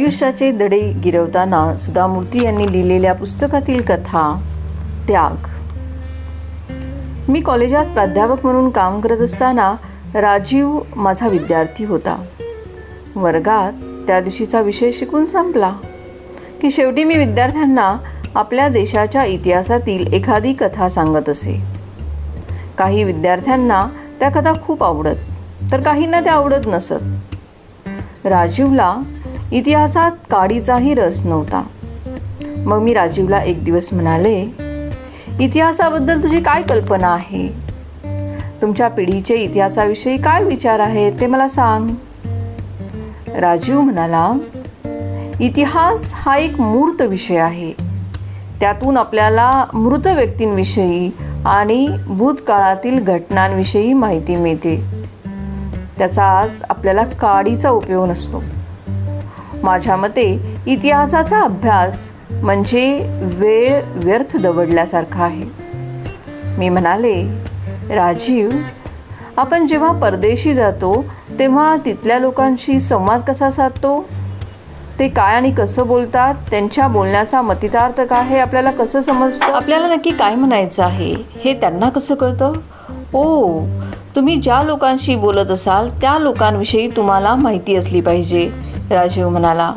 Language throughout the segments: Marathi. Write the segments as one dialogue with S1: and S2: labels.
S1: आयुष्याचे दडे गिरवताना सुधामूर्ती यांनी लिहिलेल्या पुस्तकातील कथा त्याग. मी कॉलेजात प्राध्यापक म्हणून काम करत असताना राजीव माझा विद्यार्थी होता. वर्गात त्या दिवशीचा विषय शिकून संपला. की शेवटी मी विद्यार्थ्यांना आपल्या देशाच्या इतिहासातील एखादी कथा सांगत असे. काही विद्यार्थ्यांना त्या कथा खूप आवडत तर काहींना त्या आवडत नसत. राजीवला इतिहासात काडीचाही रस नव्हता. मग मी राजीवला एक दिवस म्हणाले इतिहासाबद्दल तुझी काय कल्पना आहे? तुमच्या पिढीचे इतिहासाविषयी काय विचार आहेत ते मला सांग. राजीव म्हणाला इतिहास हा एक मूर्त विषय आहे. त्यातून आपल्याला मृत व्यक्तींविषयी आणि भूतकाळातील घटनांविषयी माहिती मिळते. त्याचा आज आपल्याला काडीचा उपयोग नसतो. माझ्या मते इतिहासाचा अभ्यास म्हणजे वेळ व्यर्थ दवडल्यासारखा आहे. मी म्हणाले राजीव आपण जेव्हा परदेशी जातो तेव्हा तिथल्या लोकांशी संवाद कसा साधतो? ते काय आणि कसं बोलतात? त्यांच्या बोलण्याचा मतितार्थ काय हे आपल्याला कसं समजतं? आपल्याला नक्की काय म्हणायचं आहे हे त्यांना कसं कळतं? ओ तुम्ही ज्या लोकांशी बोलत असाल त्या लोकांविषयी तुम्हाला माहिती असली पाहिजे. राजीव म्हणाला.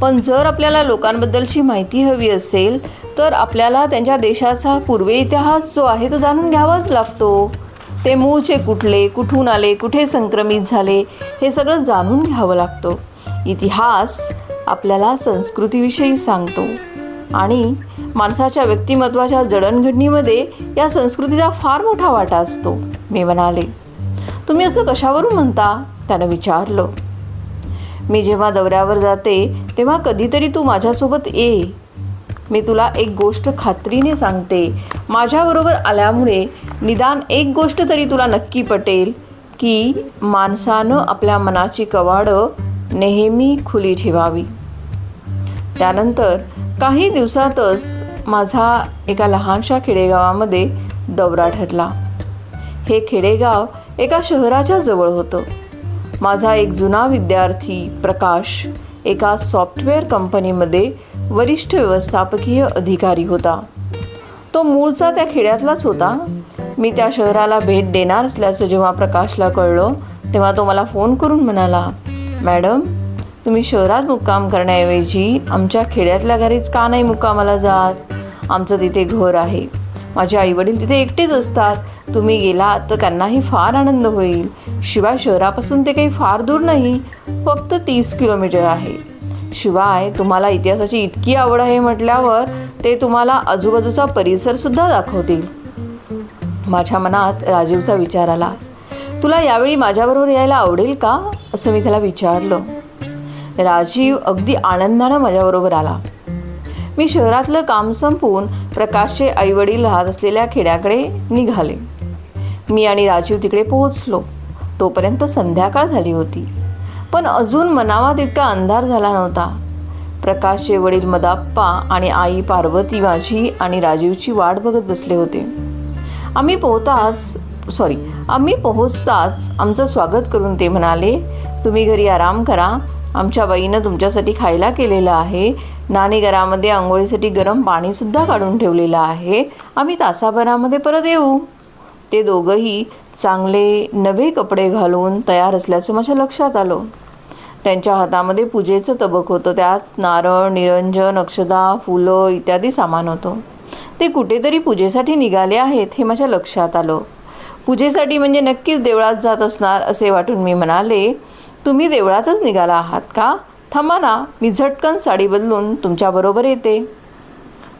S1: पण जर आपल्याला लोकांबद्दलची माहिती हवी असेल तर आपल्याला त्यांच्या देशाचा पूर्वे इतिहास जो आहे तो जाणून घ्यावाच लागतो. ते मूळचे कुठले कुठून आले कुठे संक्रमित झाले हे सगळं जाणून घ्यावं लागतं. इतिहास आपल्याला संस्कृतीविषयी सांगतो. आणि माणसाच्या व्यक्तिमत्वाच्या जडणघडणीमध्ये या संस्कृतीचा फार मोठा वाटा असतो मी म्हणाले. तुम्ही असं कशावरून म्हणता? त्यानं विचारलं. मी जेव्हा दौऱ्यावर जाते तेव्हा कधीतरी तू माझ्यासोबत ये. मी तुला एक गोष्ट खात्रीने सांगते. माझ्याबरोबर आल्यामुळे निदान एक गोष्ट तरी तुला नक्की पटेल की माणसानं आपल्या मनाची कवाडं नेहमी खुली ठेवावी. त्यानंतर काही दिवसातच माझा एका लहानशा खेडेगावामध्ये दौरा ठरला. हे खेडेगाव एका शहराच्या जवळ होतं. माझा एक जुना विद्यार्थी प्रकाश एका सॉफ्टवेअर कंपनीमध्ये वरिष्ठ व्यवस्थापकीय अधिकारी होता. तो मूळचा त्या खेड्यातलाच होता. मी त्या शहराला भेट देणार असल्याचं जेव्हा प्रकाशला कळलं तेव्हा तो मला फोन करून म्हणाला मॅडम तुम्ही शहरात मुक्काम करण्याऐवजी आमच्या खेड्यातल्या घरीच का नाही मुक्कामाला जात? आमचं तिथे घर आहे. माझे आईवडील तिथे एकटेच असतात. तुम्ही गेलात तर त्यांनाही फार आनंद होईल. शिवाय शहरापासून ते काही फार दूर नाही फक्त तीस किलोमीटर आहे. शिवाय तुम्हाला इतिहासाची इतकी आवड आहे म्हटल्यावर ते तुम्हाला आजूबाजूचा परिसरसुद्धा दाखवतील. माझ्या मनात राजीवचा विचार आला. तुला यावेळी माझ्याबरोबर यायला आवडेल का? असं मी त्याला विचारलं. राजीव अगदी आनंदानं माझ्याबरोबर आला. मी शहरातलं काम संपवून प्रकाशचे आईवडील राहत असलेल्या खेड्याकडे निघाले. मी आणि राजीव तिकडे पोहोचलो. तोपर्यंत संध्याकाळ झाली होती. पण अजून मनावा तितका अंधार झाला नव्हता. प्रकाशचे वडील मदाप्पा आणि आई पार्वती माझी आणि राजीवची वाट बघत बसले होते. आम्ही पोहताच सॉरी आम्ही पोहोचताच आमचं स्वागत करून ते म्हणाले तुम्ही घरी आराम करा. आमच्या बाईनं तुमच्यासाठी खायला केलेलं आहे. नानी घरामध्ये आंघोळीसाठी गरम पाणीसुद्धा काढून ठेवलेलं आहे. आम्ही तासाभरामध्ये परत येऊ. ते दोघंही चांगले नवे कपडे घालून तयार असल्याचं माझ्या लक्षात आलं. त्यांच्या हातामध्ये पूजेचं तबक होतं. त्यात नारळ निरंजन अक्षदा फुलं इत्यादी सामान होतं. ते कुठेतरी पूजेसाठी निघाले आहेत हे माझ्या लक्षात आलं. पूजेसाठी म्हणजे नक्कीच देवळात जात असणार असे वाटून मी म्हणाले तुम्ही देवळातच निघाला आहात का? थांबा ना मी झटकन साडी बदलून तुमच्याबरोबर येते.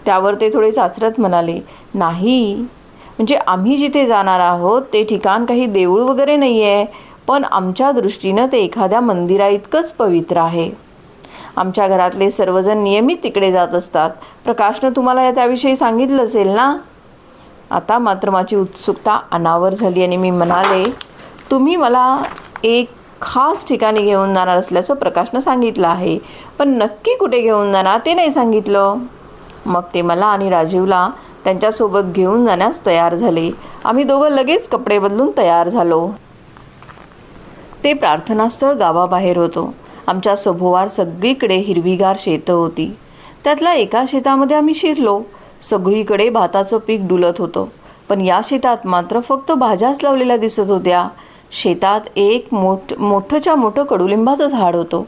S1: त्यावर ते थोडे चाचरत म्हणाले नाही म्हणजे आम्ही जिथे जाणार आहोत ते ठिकाण काही देऊळ वगैरे नाही आहे पण आमच्या दृष्टीनं ते एखाद्या मंदिराइतकंच पवित्र आहे. आमच्या घरातले सर्वजण नियमित तिकडे जात असतात. प्रकाशनं तुम्हाला या त्याविषयी सांगितलं असेल ना? आता मात्र माझी उत्सुकता अनावर झाली आणि मी म्हणाले तुम्ही मला एक खास ठिकाणी घेऊन जाणार असल्याचं प्रकाशनं सांगितलं आहे. पण नक्की कुठे घेऊन जाणार ते नाही सांगितलं. मग ते मला आणि राजीवला त्यांच्यासोबत घेऊन जाण्यास तयार झाले. आम्ही दोघं लगेच कपडे बदलून तयार झालो. ते प्रार्थनास्थळ गावाबाहेर होतो. आमच्या सभोवार सगळीकडे हिरवीगार शेतं होती. त्यातल्या एका शेतामध्ये आम्ही शिरलो. सगळीकडे भाताचं पीक डुलत होतं. पण या शेतात मात्र फक्त भाज्याच लावलेल्या दिसत होत्या. शेतात एक मोठ मोठंच्या मोठं कडुलिंबाचं झाड होतं.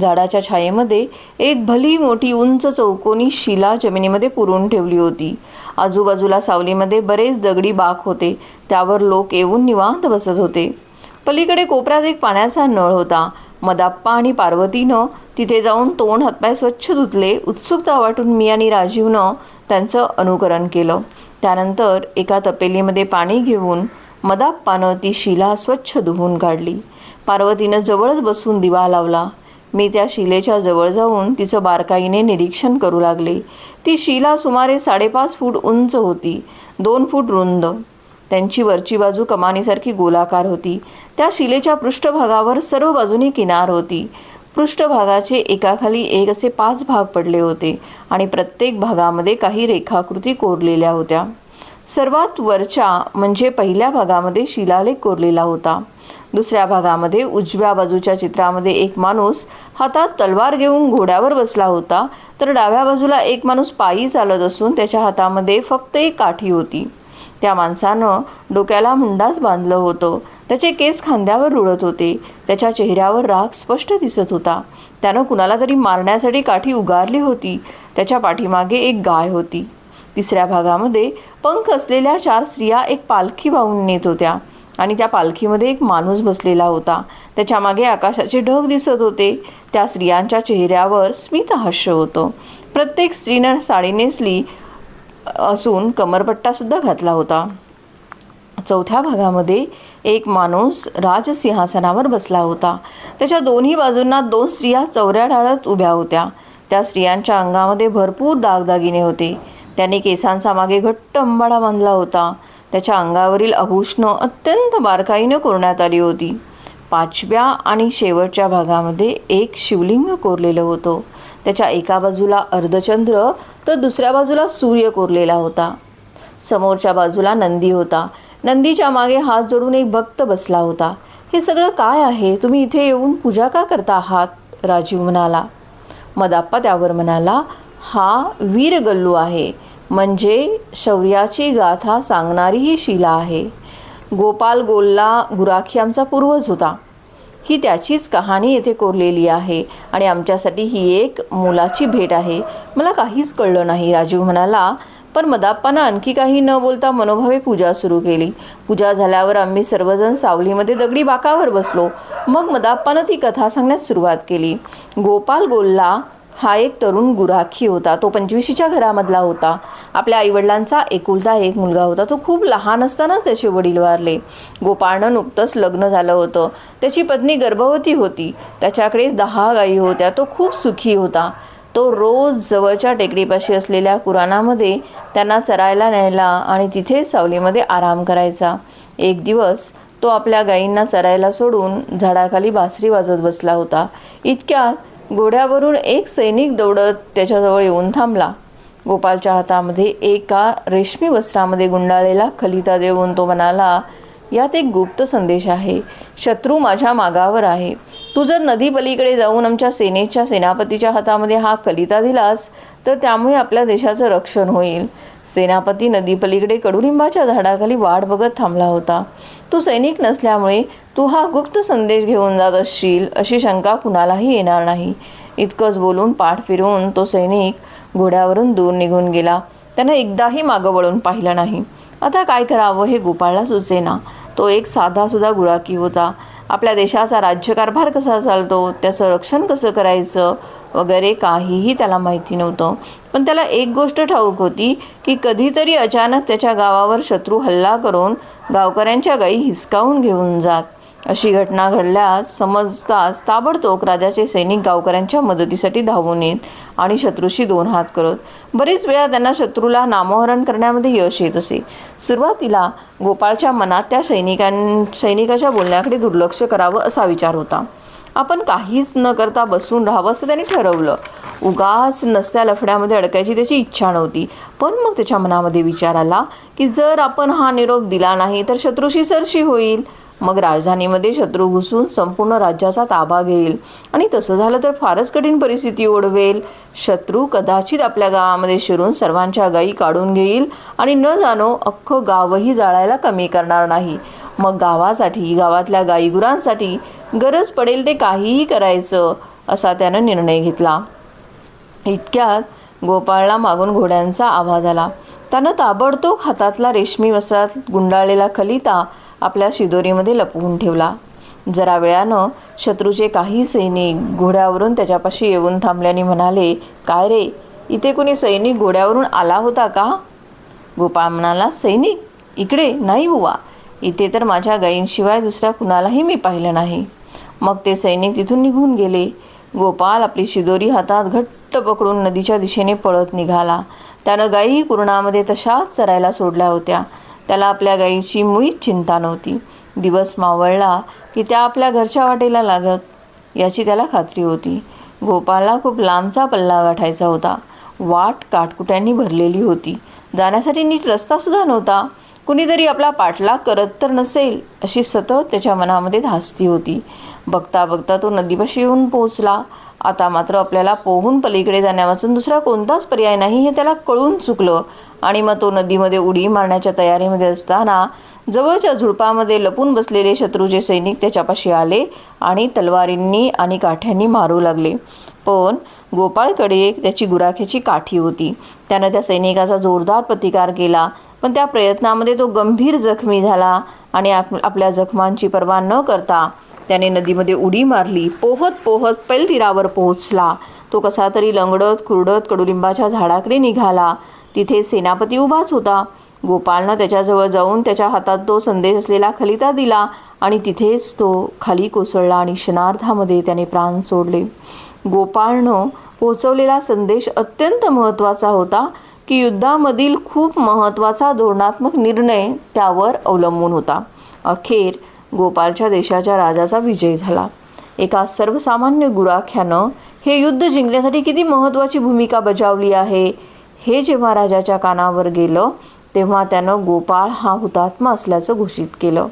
S1: झाडाच्या छायेमध्ये एक भली मोठी उंच चौकोनी शिला जमिनीमध्ये पुरून ठेवली होती. आजूबाजूला सावलीमध्ये बरेच दगडी बाक होते. त्यावर लोक येऊन निवांत बसत होते. पलीकडे कोपऱ्यात एक पाण्याचा नळ होता. मदाप्पा आणि पार्वतीनं तिथे जाऊन तोंड हातपाय स्वच्छ धुतले. उत्सुकता वाटून मी आणि राजीवनं त्यांचं अनुकरण केलं. त्यानंतर एका तपेलीमध्ये पाणी घेऊन मदाप्पानं ती शिला स्वच्छ धुवून काढली. पार्वतीनं जवळच बसून दिवा लावला. मी त्या शिलेच्या जवळ जाऊन तिचं बारकाईने निरीक्षण करू लागले. ती शिला सुमारे साडेपाच फूट उंच होती. दोन फूट रुंद. त्यांची वरची बाजू कमानीसारखी गोलाकार होती. त्या शिलेच्या पृष्ठभागावर सर्व बाजूनी किनार होती. पृष्ठभागाचे एकाखाली एक असे पाच भाग पडले होते आणि प्रत्येक भागामध्ये काही रेखाकृती कोरलेल्या होत्या. सर्वात वरच्या म्हणजे पहिल्या भागामध्ये शिलालेख कोरलेला होता. दुसऱ्या भागामध्ये उजव्या बाजूच्या चित्रामध्ये एक माणूस हातात तलवार घेऊन घोड्यावर बसला होता. तर डाव्या बाजूला एक माणूस पायी चालत असून त्याच्या हातामध्ये फक्त एक काठी होती. त्या माणसानं डोक्याला मुंडाच बांधलं होतं. त्याचे केस खांद्यावर रुळत होते. त्याच्या चेहऱ्यावर राग स्पष्ट दिसत होता. त्यानं कुणाला तरी मारण्यासाठी काठी उगारली होती. त्याच्या पाठीमागे एक गाय होती. तिसऱ्या भागामध्ये पंख असलेल्या चार स्त्रिया एक पालखी वाहून नेत होत्या. आणि त्या पालखीमध्ये एक माणूस बसलेला होता. त्याच्यामागे आकाशाचे ढग दिसत होते. त्या स्त्रियांच्या चेहऱ्यावर स्मितहास्य होतं. प्रत्येक स्त्रीनं साडी नेसली असून कमरपट्टासुद्धा घातला होता. चौथ्या भागामध्ये एक माणूस राजसिंहासनावर बसला होता. त्याच्या दोन्ही बाजूंना दोन स्त्रिया चौऱ्या ढाळत उभ्या होत्या. त्या स्त्रियांच्या अंगामध्ये भरपूर दागदागिने होते. त्याने केसांचा मागे घट्ट अंबाडा बांधला होता. त्याच्या अंगावरील आभूषणं अत्यंत बारकाईनं कोरण्यात आली होती. पाचव्या आणि शेवटच्या भागामध्ये एक शिवलिंग कोरलेलं होतं. त्याच्या एका बाजूला अर्धचंद्र तर दुसऱ्या बाजूला सूर्य कोरलेला होता. समोरच्या बाजूला नंदी होता. नंदीच्या मागे हात जोडून एक भक्त बसला होता. हे सगळं काय आहे? तुम्ही इथे येऊन पूजा का करता आहात? राजीव म्हणाला. मदाप्पा त्यावर म्हणाला हा वीरगल्लू आहे. म्हणजे शौर्याची गाथा सांगणारी ही शिला आहे. गोपाल गोल्ला गुराखी आमचा पूर्वज होता. ही त्याचीच कहाणी येथे कोरलेली आहे आणि आमच्यासाठी ही एक मुलाची भेट आहे. मला काहीच कळलं नाही राजीव म्हणाला. पण मदाप्पानं आणखी काही न बोलता मनोभावे पूजा सुरू केली. पूजा झाल्यावर आम्ही सर्वजण सावलीमध्ये दगडी बाकावर बसलो. मग मदाप्पानं ती कथा सांगण्यास सुरुवात केली. गोपाल गोल्ला हा एक तरुण गुराखी होता. तो पंचवीशीच्या घरामधला होता. आपल्या आईवडिलांचा एकुलता एक मुलगा होता. तो खूप लहान असतानाच त्याचे वडील वारले. गोपाळनं नुकतंच लग्न झालं होतं. त्याची पत्नी गर्भवती होती. त्याच्याकडे दहा गायी होत्या. तो खूप सुखी होता. तो रोज जवळच्या टेकडीपाशी असलेल्या कुराणामध्ये त्यांना चरायला न्यायला आणि तिथे सावलीमध्ये आराम करायचा. एक दिवस तो आपल्या गायींना चरायला सोडून झाडाखाली बासरी वाजवत बसला होता. इतक्यात घोड्यावरून एक सैनिक दौडत त्याच्याजवळ येऊन थांबला. गोपालच्या हातामध्ये एका रेशमी वस्त्रामध्ये गुंडाळलेला खलिता देऊन तो म्हणाला यात एक गुप्त संदेश आहे. शत्रू माझ्या मागावर आहे. तू जर नदी पलीकडे जाऊन आमच्या सेनेच्या सेनापतीच्या हातामध्ये हा कलिता दिलास तर त्यामुळे आपल्या देशाचं रक्षण होईल. सेनापती नदी पलीकडे कडुलिंबाच्या झाडाखाली वाट बघत थांबला होता. तू सैनिक नसल्यामुळे तू हा गुप्त संदेश घेऊन जात असशील अशी शंका कुणालाही येणार नाही. इतकंच बोलून पाठ फिरवून तो सैनिक घोड्यावरून दूर निघून गेला. त्यानं एकदाही मागं वळून पाहिलं नाही. आता काय करावं हे गोपाळला सुचेना. तो एक साधासुद्धा गुळाकी होता. आपल्या देशाचा राज्यकारभार कसा चालतो? त्याचं रक्षण कसं करायचं? वगैरे काहीही त्याला माहिती नव्हतं. पण त्याला एक गोष्ट ठाऊक होती की कधीतरी अचानक त्याच्या गावावर शत्रू हल्ला करून गावकऱ्यांच्या गायी हिसकावून घेऊन जात. अशी घटना घडल्यास समजताच ताबडतोब राजाचे सैनिक गावकऱ्यांच्या मदतीसाठी धावून येत आणि शत्रूशी दोन हात करत बरेच वेळा त्यांना शत्रूला नामोहरण करण्यामध्ये यश येत असे. सुरुवातीला गोपाळच्या मनात त्या सैनिकां सैनिकाच्या बोलण्याकडे दुर्लक्ष करावं असा विचार होता. आपण काहीच न करता बसून राहावं असं त्याने ठरवलं. उगाच नसत्या लफड्यामध्ये अडकायची त्याची इच्छा नव्हती. पण मग त्याच्या मनामध्ये विचार आला की जर आपण हा निरोप दिला नाही तर शत्रूशी सरशी होईल. मग राजधानीमध्ये शत्रू घुसून संपूर्ण राज्याचा ताबा घेईल. आणि तसं झालं तर फारच कठीण परिस्थिती ओढवेल. शत्रू कदाचित आपल्या गावामध्ये शिरून सर्वांच्या गायी काढून घेईल आणि न जाणो अख्खं गावही जाळायला कमी करणार नाही. मग गावासाठी गावातल्या गाईगुरांसाठी गरज पडेल ते काहीही करायचं असा त्यानं निर्णय घेतला. इतक्यात गोपाळला मागून घोड्यांचा आवाज आला. त्यानं ताबडतोब हातातला रेशमी वस्त्रात गुंडाळलेला खलिता आपल्या शिदोरीमध्ये लपवून ठेवला. जरा वेळानं शत्रूचे काही सैनिक घोड्यावरून त्याच्यापाशी येऊन थांबल्याने म्हणाले काय रे इथे कोणी सैनिक घोड्यावरून आला होता का? गोपाळ म्हणाला सैनिक इकडे नाही बुवा इथे तर माझ्या गायींशिवाय दुसऱ्या कुणालाही मी पाहिलं नाही. मग ते सैनिक तिथून निघून गेले. गोपाल आपली शिदोरी हातात घट्ट पकडून नदीच्या दिशेने पळत निघाला. त्यानं गायी कुरणामध्ये तशाच चरायला सोडल्या होत्या. त्याला आपल्या गायीची मुळीच चिंता नव्हती. दिवस मावळला की त्या आपल्या घरच्या वाटेला लागत याची त्याला खात्री होती. गोपालला खूप लांबचा पल्ला गाठायचा होता. वाट काटकुट्यांनी भरलेली होती. जाण्यासाठी नीट रस्तासुद्धा नव्हता. कुणीतरी आपला पाठलाग करत तर नसेल अशी सतत त्याच्या मनामध्ये धास्ती होती. बघता बघता तो नदीपाशी येऊन पोहोचला. आता मात्र आपल्याला पोहून पलीकडे जाण्यावाचून दुसरा कोणताच पर्याय नाही हे त्याला कळून चुकलं. आणि मग तो नदीमध्ये उडी मारण्याच्या तयारीमध्ये असताना जवळच्या झुडपामध्ये लपून बसलेले शत्रूचे सैनिक त्याच्यापाशी आले आणि तलवारींनी आणि काठ्यांनी मारू लागले. पण गोपाळकडे त्याची गुराख्याची काठी होती. त्यानं त्या सैनिकाचा जोरदार प्रतिकार केला पण त्या प्रयत्नामध्ये तो गंभीर जखमी झाला आणि आप- आपल्या जखमांची पर्वा न करता त्याने नदीमध्ये उडी मारली. पोहत पोहत पैल तीरावर पोहोचला. तो कसा तरी लंगडत कुरडत कडुलिंबाच्या झाडाकडे निघाला. तिथे सेनापती उभाच होता. गोपाळनं त्याच्याजवळ जाऊन त्याच्या हातात तो संदेश असलेला खलिता दिला आणि तिथेच तो खाली कोसळला आणि क्षणार्धामध्ये त्याने प्राण सोडले. गोपाळनं पोचवलेला संदेश अत्यंत महत्त्वाचा होता की युद्धामधील खूप महत्त्वाचा धोरणात्मक निर्णय त्यावर अवलंबून होता. अखेर गोपालच्या देशाच्या राजाचा विजय झाला. एका सर्वसामान्य गुराख्यानं हे युद्ध जिंकण्यासाठी किती महत्त्वाची भूमिका बजावली आहे हे जेव्हा राजाच्या कानावर गेलं तेव्हा त्यानं गोपाळ हा हुतात्मा असल्याचं घोषित केलं.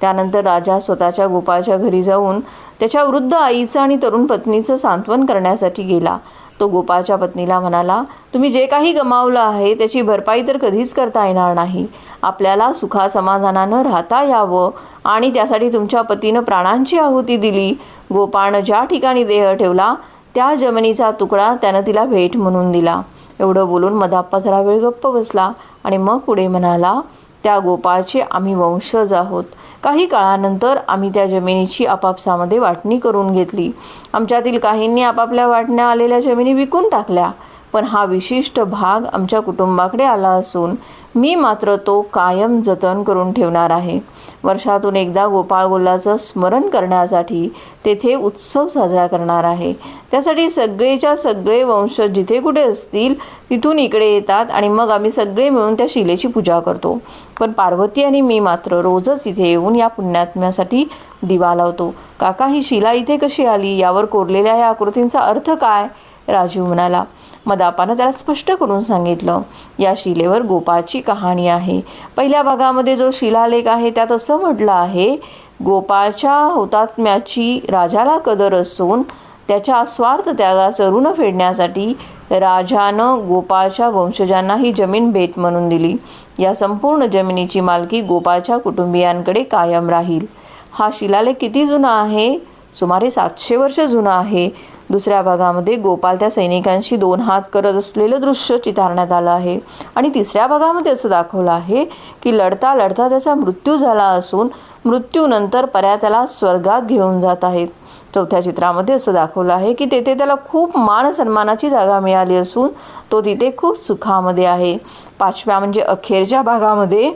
S1: त्यानंतर राजा स्वतःच्या गोपाळच्या घरी जाऊन त्याच्या वृद्ध आईचं आणि तरुण पत्नीचं सांत्वन करण्यासाठी गेला. तो गोपाळच्या पत्नीला म्हणाला तुम्ही जे काही गमावलं आहे त्याची भरपाई तर कधीच करता येणार नाही. आपल्याला सुखासमाधानानं राहता यावं आणि त्यासाठी तुमच्या पतीनं प्राणांची आहुती दिली. गोपाळनं ज्या ठिकाणी देह ठेवला त्या जमिनीचा तुकडा त्यानं तिला भेट म्हणून दिला. एवढं बोलून मधाप्पा जरा वेळ गप्प बसला आणि मग पुढे म्हणाला त्या गोपाळचे आम्ही वंशज आहोत. काही काळानंतर आम्ही त्या जमिनीची आपापसामध्ये वाटणी करून घेतली. आमच्यातील काहींनी आपापल्या वाटण्या आलेल्या जमिनी विकून टाकल्या. पण हा विशिष्ट भाग आमच्या कुटुंबाकडे आला असून मी मात्र तो कायम जतन करून ठेवणार आहे. वर्षातून एकदा गोपाळगोल्लाचं स्मरण करण्यासाठी तेथे उत्सव साजरा करणार आहे. त्यासाठी सगळेच्या सगळे वंश जिथे कुठे असतील तिथून इकडे येतात आणि मग आम्ही सगळे मिळून त्या शिलेची पूजा करतो. पण पार्वती आणि मी मात्र रोजच इथे येऊन या पुण्यात्म्यासाठी दिवा लावतो. काका ही शिला इथे कशी आली? यावर कोरलेल्या या आकृतींचा अर्थ काय? राजीव म्हणाला. मदापानं त्याला स्पष्ट करून सांगितलं. या शिलेवर गोपाळची कहाणी आहे. पहिल्या भागामध्ये जो शिलालेख आहे त्यात असं म्हटलं आहे गोपाळच्या हुतात्म्याची राजाला कदर असून त्याच्या स्वार्थ त्यागाचं ऋण फेडण्यासाठी राजानं गोपाळच्या वंशजांना ही जमीन भेट म्हणून दिली. या संपूर्ण जमिनीची मालकी गोपाळच्या कुटुंबियांकडे कायम राहील. हा शिलालेख किती जुना आहे? सुमारे सातशे वर्ष जुना आहे. दुसऱ्या भागामध्ये गोपाल त्या सैनिकांशी दोन हात करत असलेलं दृश्य चितारण्यात आलं आहे. आणि तिसऱ्या भागामध्ये असं दाखवलं आहे की लढता लढता त्याचा मृत्यू झाला असून मृत्यूनंतर पर्या त्याला स्वर्गात घेऊन जात आहेत. चौथ्या चित्रामध्ये असं दाखवलं आहे की तेथे त्याला खूप मान सन्मानाची जागा मिळाली असून तो तिथे खूप सुखामध्ये आहे. पाचव्या म्हणजे अखेरच्या भागामध्ये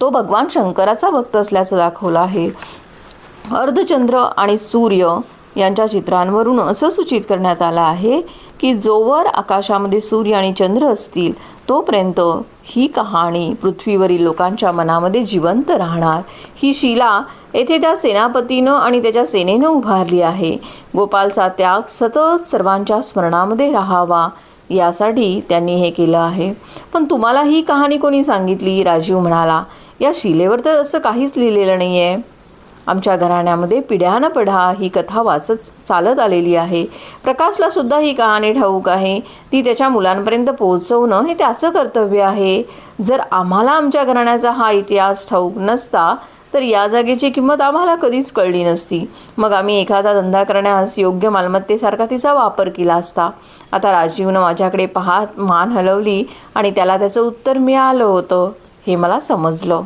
S1: तो भगवान शंकराचा भक्त असल्याचं दाखवलं आहे. अर्धचंद्र आणि सूर्य यांच्या चित्रांवरून असं सूचित करण्यात आलं आहे की जोवर आकाशामध्ये सूर्य आणि चंद्र असतील तोपर्यंत ही कहाणी पृथ्वीवरील लोकांच्या मनामध्ये जिवंत राहणार. ही शिला येथे त्या सेनापतीनं आणि त्याच्या सेनेनं उभारली आहे. गोपालचा त्याग सतत सर्वांच्या स्मरणामध्ये राहावा यासाठी त्यांनी हे केलं आहे. पण तुम्हाला ही कहाणी कोणी सांगितली? राजीव म्हणाला या शिलेवर तर असं काहीच लिहिलेलं नाही आहे आमच्या घराण्यामध्ये पिढ्यानपिढा ही कथा वाचत चालत आलेली आहे. प्रकाशला सुद्धा ही कहाणी ठाऊक आहे. ती त्याच्या मुलांपर्यंत पोहोचवणं हे त्याचं कर्तव्य आहे. जर आम्हाला आमच्या घराण्याचा हा इतिहास ठाऊक नसता तर या जागेची किंमत आम्हाला कधीच कळली नसती. मग आम्ही एखादा धंदा करण्यास योग्य मालमत्तेसारखा तिचा वापर केला असता. आता राजीवनं माझ्याकडे पाहत मान हलवली आणि त्याला त्याचं उत्तर मिळालं होतं हे मला समजलं.